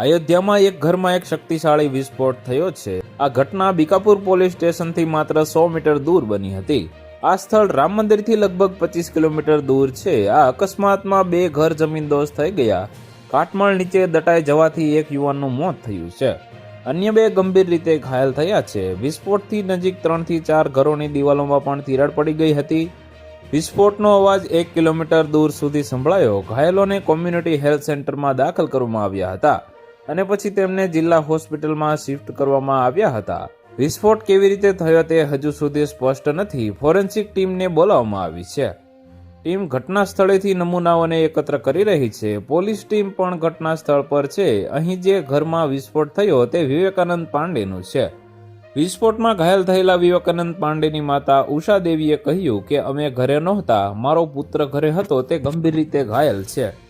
અયોધ્યામાં એક ઘરમાં એક શક્તિશાળી વિસ્ફોટ થયો છે. આ ઘટના બીકાપુર પોલીસ સ્ટેશનથી માત્ર સો મીટર દૂર બની હતી. આ સ્થળ રામ મંદિરથી લગભગ પચીસ કિલોમીટર દૂર છે. આ અકસ્માતમાં બે ઘર જમીનદોસ્ત થઈ ગયા. કાટમાળ નીચે દટાઈ જવાથી એક યુવાનનું મોત થયું છે. અન્ય બે ગંભીર રીતે ઘાયલ થયા છે. વિસ્ફોટથી નજીક ત્રણથી ચાર ઘરોની દિવાલોમાં પણ તિરાડ પડી ગઈ હતી. વિસ્ફોટનો અવાજ એક કિલોમીટર દૂર સુધી સંભળાયો. ઘાયલોને કોમ્યુનિટી હેલ્થ સેન્ટરમાં દાખલ કરવામાં આવ્યા હતા. અને પછી તેમને જિલ્લા હોસ્પિટલમાં શિફ્ટ કરવામાં આવ્યા હતા. વિસ્ફોટ કેવી રીતે થયો તે હજુ સુધી સ્પષ્ટ નથી. ફોરેન્સિક ટીમને બોલાવવામાં આવી છે. ટીમ ઘટના સ્થળેથી નમૂનાઓને એકત્ર કરી રહી છે. પોલીસ ટીમ પણ ઘટના સ્થળ પર છે. અહીં જે ઘરમાં વિસ્ફોટ થયો તે વિવેકાનંદ પાંડેનું છે. વિસ્ફોટમાં ઘાયલ થયેલા વિવેકાનંદ પાંડેની માતા ઉષા દેવીએ કહ્યું કે, અમે ઘરે નહોતા. મારો પુત્ર ઘરે હતો. તે ગંભીર રીતે ઘાયલ છે.